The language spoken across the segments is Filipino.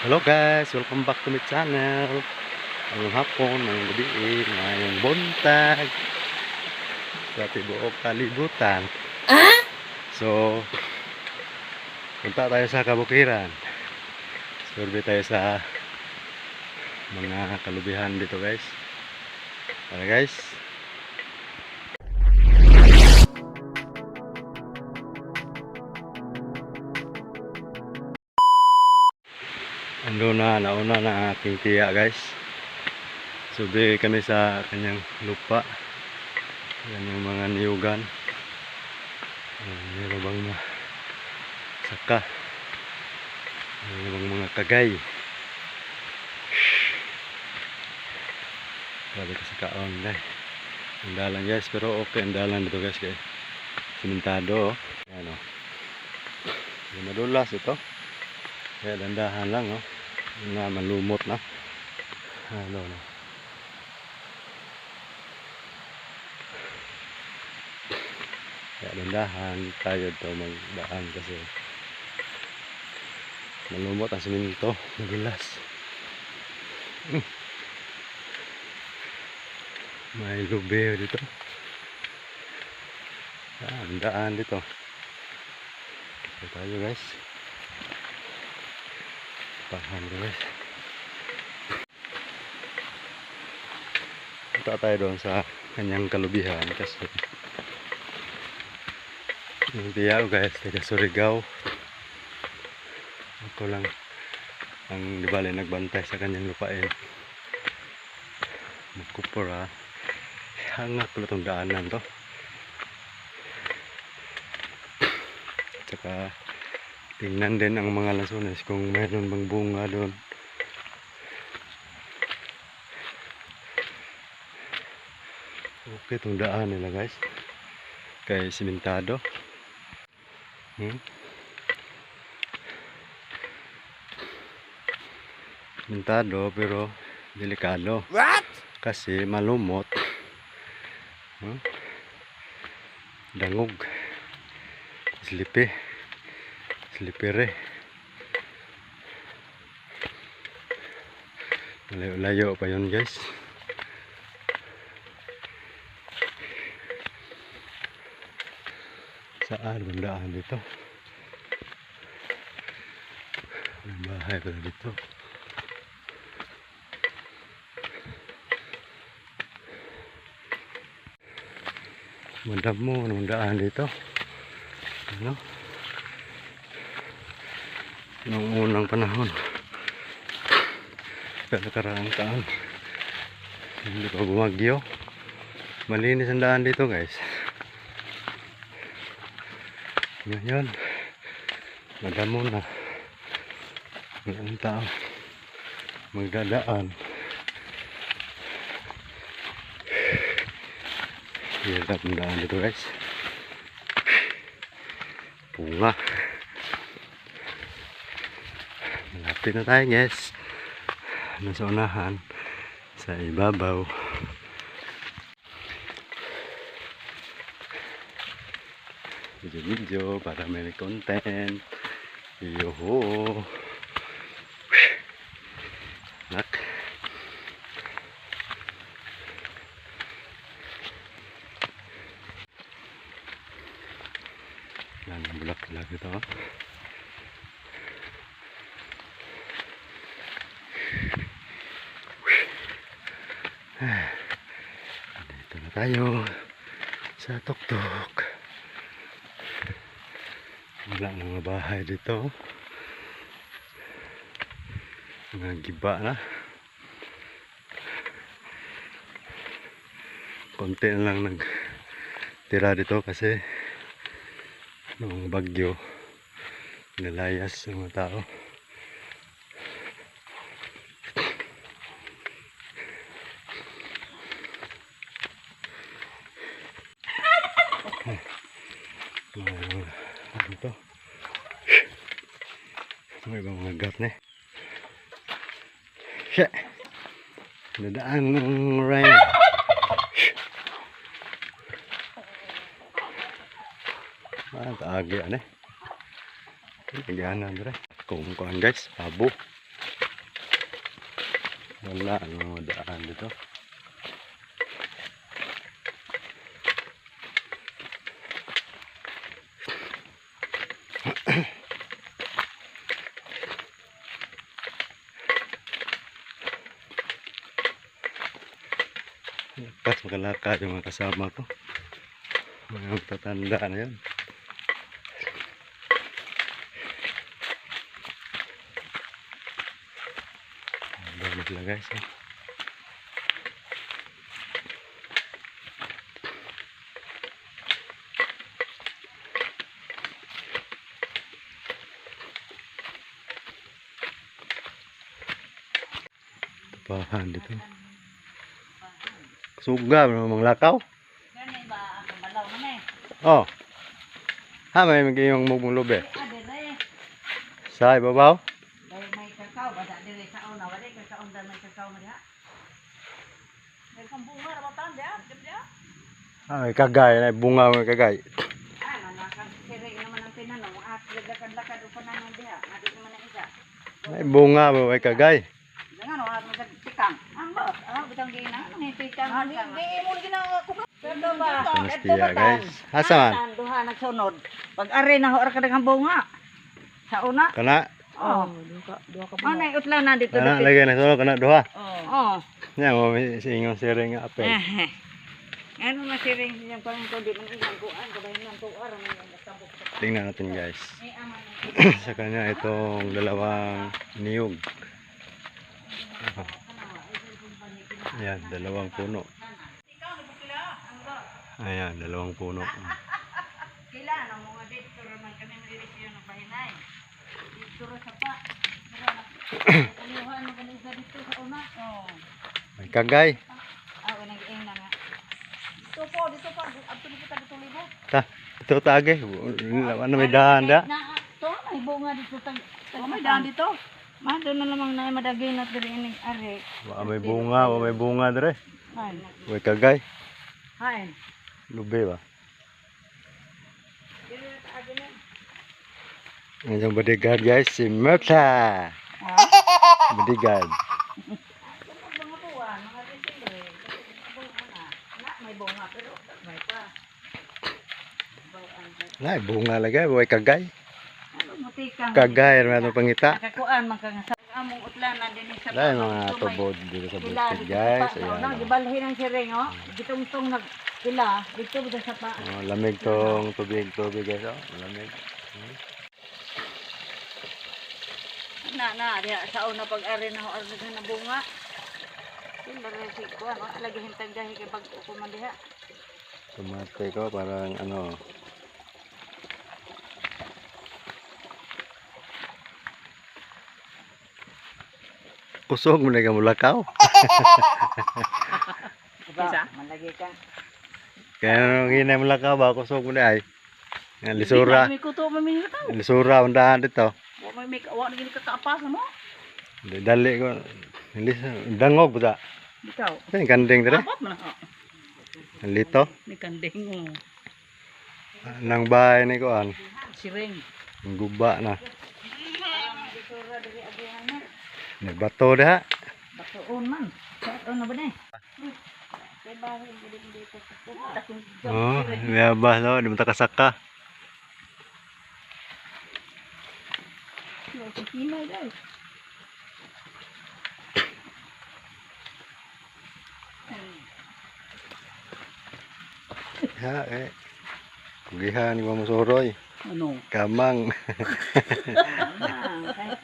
Hello guys, welcome back to my channel. Ngayong hapon, ngayong gabi, ngayong buntag sa tibuok kalibutan. So, punta tayo sa kabukiran. Survey tayo sa mga kalubihan dito guys. Tara guys. Ando na, nauna na aking tiya guys. Subi kami sa kanyang lupa. Yan yung mga niyugan. Meron bang mga saka. Meron bang mga kagay. Grabe ka sa kaon guys. Ang dalan guys, pero okay ang dalan dito guys guys. Simentado oh. Yan oh. Madulas ito. Kaya dandahan lang, oh. Yun Na malumot na. Ano na. Kaya dandahan tayo to magdaan kasi malumot ang siminto, madulas. Hmm. May lubeo dito. Ah, ang daan dito. Ito tayo guys. Paham guys. Punta tayo doon sa kanyang kalubihan kasi yung tiyaw guys, taga Surigao. Ako lang ang di bale nagbantay sa kanyang lupain. Magkupura. Hangak ko itong daanan to. Tsaka tingnan din ang mga lansones kung mayroon bang bunga doon. Okay itong daan nila guys. Kay simentado. Hmm? Simentado pero delikado. What? Kasi malumot. Hmm? Dangog. Slipi. Slippery. Layo-layo pa yun guys. Saan bandaan dito? May bahay pala dito. Mandam mo, anong daan dito? Ano? Noong unang panahon. Nakaraang taon. Hindi pa bumagyo. Malinis ang daan dito guys. Ngayon, madamo na. Ang tao magdadaan. Hirap ang daan dito guys. Bunga. Malapit na tayo guys. Nasa unahan. Sa ibabaw. Video-video para may content. Yoho. Nak. Yan ang bulak-bulak ito. oh. Dito na tayo sa tuktok. Wala na mga bahay dito. Mga giba na. Konti lang nagtira dito kasi noong bagyo nilayas yung mga tao. Mga ano to? May ibang mga gat na eh. Shit! Nadaan ng rain. Ah, taagi ano eh. Nagyanan dre. Kung kuhan guys, pabo. Wala, ano daan dito. Pas makalakad yung mga kasama ko. Mga tatanda na yan. Dami sila guys. Eh. Tapahan dito. Suga, mga lakaw. Gani ba ang balaw na eh. Oh. Ha, may magiging mugmong lobe. Ah, dire. Sa ibabaw. Dahil may kakao, bada dire sa una, wala kakao dahil may kakao na diha. May kambunga na batan diha, diha. Ah, may kagay, may bunga may kagay. Ah, nanakang siri naman ang tinanong, at lagdakan-lakad upan naman diha, adi naman ang isa. May bunga ba may kagay. Dengan ano, at magtikang. Ang ba? Ah, butang gina, nang itikang. Hindi, hindi mo gina ko. Pero ba? Guys. Asa man? Duha nagsunod. Pag ari na ho ka daghang bunga. Sa una. Kana. Oh. Ano yung utlan na dito? Kana lagay na solo kana duha. Oh. Nya mo may singong siring nga apel. Ano masiring siyang pang ko di man ilang kuan kabahin lang tuar man yung nasabok sa Tingnan natin guys. Sa kanya itong dalawang niyog. Ayan, dalawang puno. Ang? Ayan, dalawang puno. Kila nang mga dito man kami maririsyo ng bahinay. Dito ra sa pa. Kanihan mo kanisa dito sa una. Oh. May kagay. Ah, unang ing na nga. Dito po, dito po. Abto ni kita dito libo. Ta, ito tage. Ano may dahan da? Na, to, may bunga dito. Tag, oh, may daan dito. Ma, doon na lamang na madagay na diri inig ari. Wa may bunga, wa may bunga dire. Hay. May kagay. Hay. Lube ba? Dili na taagi na. Ang yung bodyguard guys, si Merta. Ha? Bodyguard. Mga buwan, mga Disyembre. Bunga na. Na, may bunga pero may pa. Nay, bunga lagay, way kagay. Ano? Kagay, itong pangita. Kang sa among utlan na din sa Dahil mga tubod dito sa bukid guys. Ayan. Ayan. Gibalhin ang siring oh. Gitong-tong nag ila dito ba sa pa. Oh, lamig tong tubig, tubig guys. Oh, lamig. Na na diha sa una pag-ari na ho na bunga. Sila rin si kuan oh, lagi hintag dahi kay pag upo man diha. Tumate ko parang ano. Kusog mo na ka mulakaw. Isa? Malagi ka. Kaya nung hinay mulakaw ba, kusog mo na ay. Nga lisura. Lisura, undahan dito. Wa may make wa gini ka kaapas mo. Dali ko. Dangog ba? Bitaw. Ito yung kanding dire. Apat man ako. Lito. May kanding mo. Nang bahay ni ko an. Siring. Ang guba na. Nagbato diha. Batuon man. Sa ano ba ni? Kay bahay dili dito sa puta. Oh, mayabas no, di mo ta kasaka. Kimay guys. Ha, eh. Kugihan ni mo soroy. Ano? Kamang. Ah,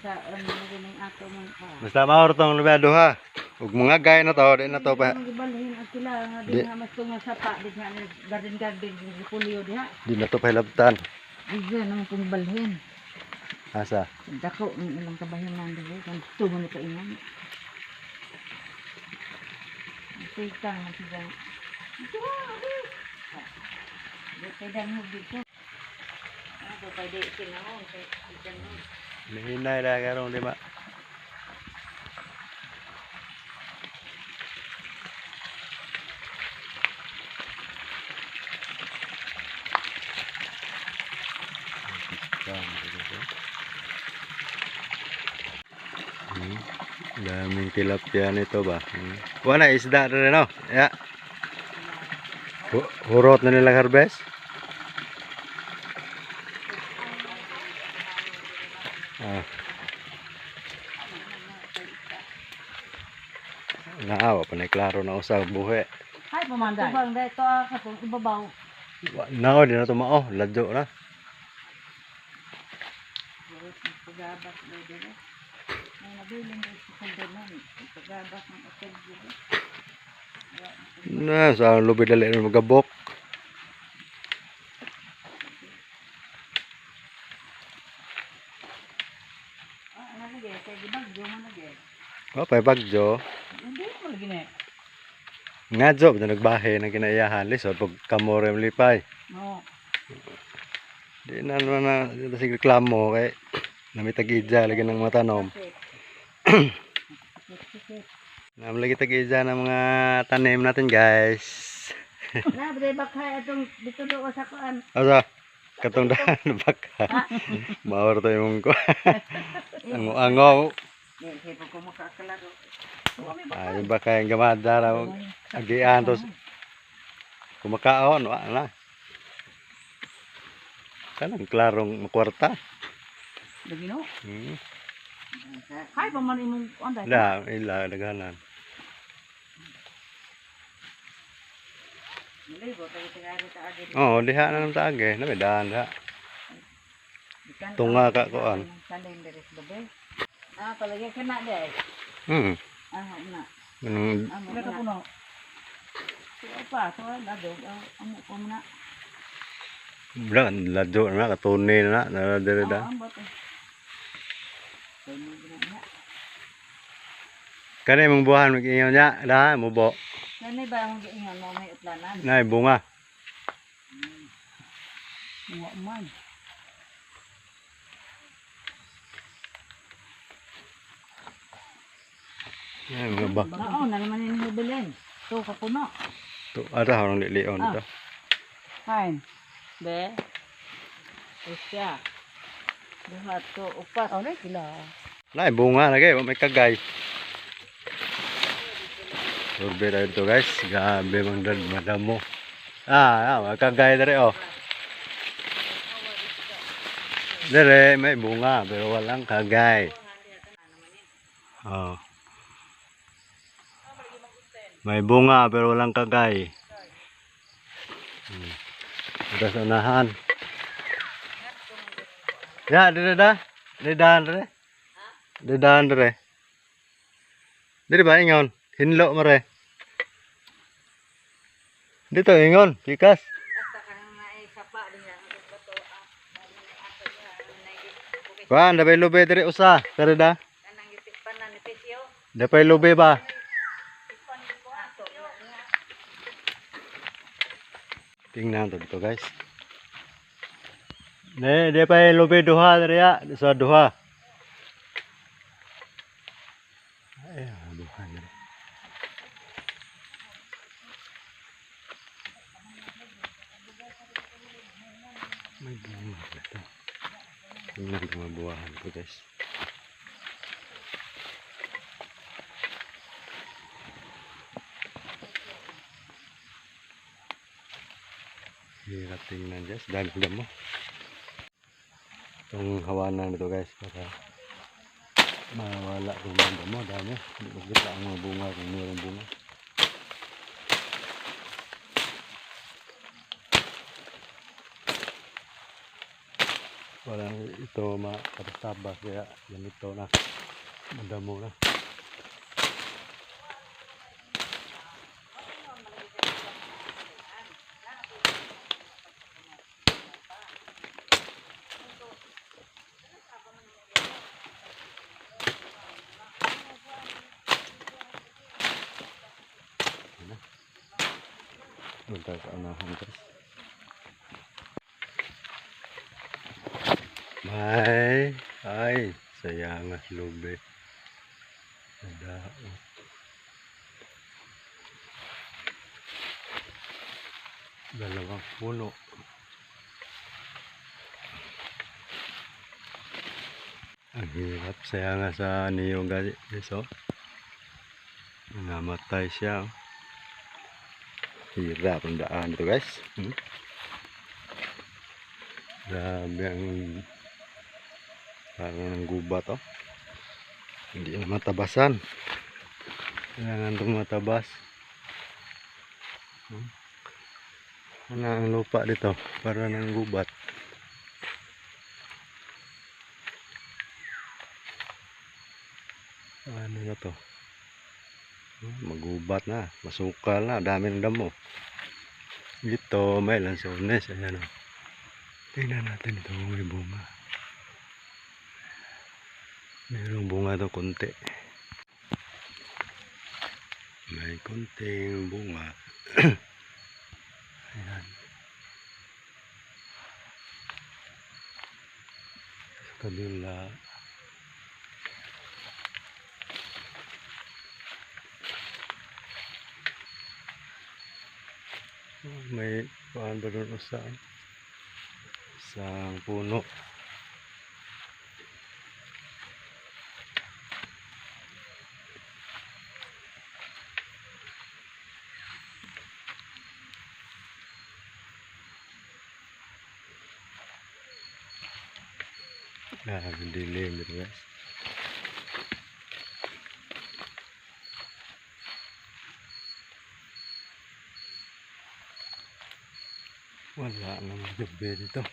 kay sa ano gining ato man pa. Basta maor tong lumado ha. Ug mga gay na to, di na to pa. Ang gibalhin ang sila nga Di- di nga mas tunga sa pa di nga garden garden di pulyo diha. Di na to pa hilabtan. Di nang pong balhin. Asa? Dako ng ilang kabahanan dito kan tumo ni kaingan. Tika na siya. Dito dan mo dito. Ano pa di kinahon kay kinahon. Nihinay na karong di ba? Hmm. Daming tilapia nito ba? Hmm. Wala isda rin no? Ya. Hu- Hurot na nilang harvest? Klaro na usag buhi. Hay pamanday. Tubang dahil ito ah, katong ibabaw. Nao di na tumao, ladyo na. Pagabas na din eh. May nabiling din sa kandanan. Pagabas ng hotel eh. Na sa lubi dali na magabok. Ah, ano lagi? Kaya gibagyo mo lagi. O pay bagjo. Hindi mo lagi na eh. Ngadyo na nagbahe na kinaiyahan lisod pag kamore lipay. No. Di na naman na dito si reklamo kay namitag idja lagi ng mga tanom. Nam lagi tag idja ng mga tanim natin guys. Na, bade bakay atong dito do sa kuan. Asa katong daan baka. Mawar to yung ko. Ang angaw. Yan, kaya pag kumakakalaro. Ay baka yung gamada raw agian tos kumakaon wa na. Kanang klarong kwarta. Lagi no? Hmm. Hay pa man imong dahil. La, ila agad. Oh, diha na nang taage, na daan diha. Tunga ka babe. Ah, palagi ka na dahil. Hmm. Ah, na. Anong Ah, mo na. puno. So, pa, so, lado. Amo ko na. Wala, ladyo na, katuni na, na, dire da. Ah, ambot eh. So, mo na. Kani mong buhan mag-ingaw niya, da, mubo. Kani ba ang giingon mo may utlanan? Nay, bunga. Wa man. Ay, mga ba. Bao na naman ni Bilin. To ka puno. To, ada harang lilion Ah. ito. Kain. Be. Usya. Duhat to upat. Oh, na kila. Nay, bunga lagi, wa may kagay. Surbe tayo dito guys, grabe mang dad, madamo. Ah, ah, may kagay dere oh. Dere, may bunga, pero walang kagay. Oh. May bunga, pero walang kagay. Hmm. Sa unahan. Ya, dere da. Dere dahan dere. Dere dahan dere. Dere ba ingon? Hinlo mo re. Dito ingon. Nanay. Kuan, dapay lube dere usa. Dere da. Dapay lube ba? Tikpan ko ato. Nga. Tingnan to dito guys. Ne, dapay lube duha dere ya, sa duha. Ay, ah, duha dere. May bunga pa ito. Tingnan ko mabuhahan ko guys. Hirap tingnan guys. Dami ko mo. Itong hawanan nito guys. Para mawala kung mga damo. Dami. Hindi ko kita ang mga bunga kung mayroong bunga. Wala ito makatabas kaya ganito na. Madamo na. Punta sa unahan guys. May ay sayangas lube. Nadaot. Dalawang puno. Ang hirap saya nga sa niyo guys. oh. Namatay siya. oh. Hirap ang daan ito guys. Hmm? Ang parang ng gubat oh. Hindi na matabasan. Kailangan itong matabas. Hmm? Ang lupa dito? Para ng gubat. Ano na to? Magubat na. Masukal na. Dami ng damo. Dito may lansones. Ayan o. Tingnan natin ito may bunga. Mayroong bunga to konti. May konting bunga. Ayan. Sa kabila. Oh, May paan ba doon sa isang puno. Ah, dilim dito guys. Wala namang gabi dito.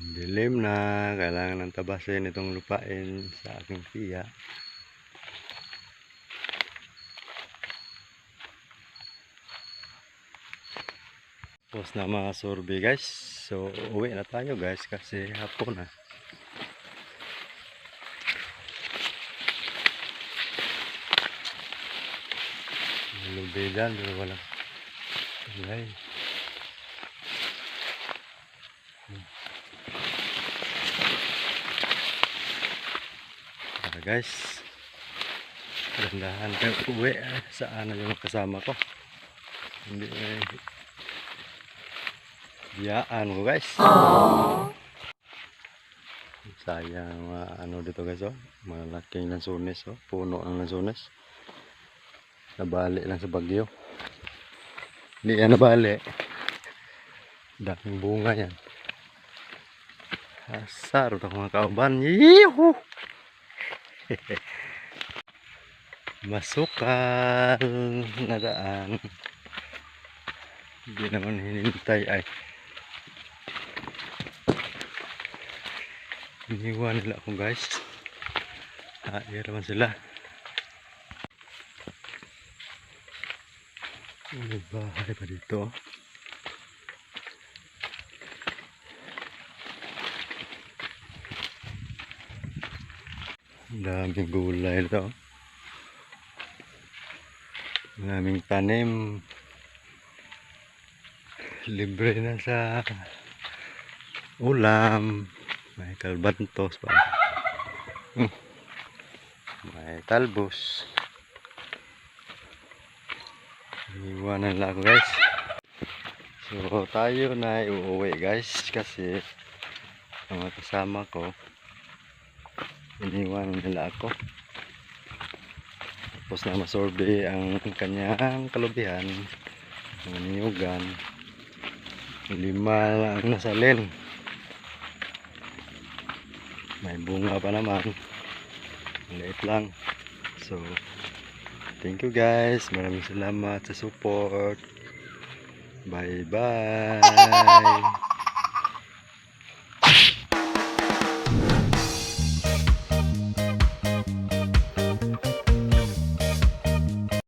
Ang dilim na. Kailangan ng tabasin itong lupain sa aking tiya. Tapos na mga survey guys. So uwi na tayo guys kasi hapon na. Lubidan pero walang tulay. Tara guys. Dandahan tayo uwi. ah. Saan yung kasama ko. Hindi eh. Biyaan ko guys. Sayang mga ano dito guys oh. Malaking lansones oh. Puno ng lansones. Nabali lang sa bagyo. Hindi yan nabali. Daming bunga yan. Asar ito mga kauban. Yuhu! Masukal na daan. Hindi naman hinintay ay. Iniwan nila ako guys. Air naman sila. May bahay pa dito. Ang daming gulay ito. Ang daming tanim. Libre na sa ulam. May kalbantos pa. Hmm. May talbos. Iwanan lang ako guys. So tayo na uuwi guys kasi mga kasama ko iniwanan nila ako. Tapos na masorbe ang kanyang kalubihan ng niyugan. Lima lang nasalin. May bunga pa naman. Maliit lang. So, Thank you guys. Maraming salamat sa support. Bye bye.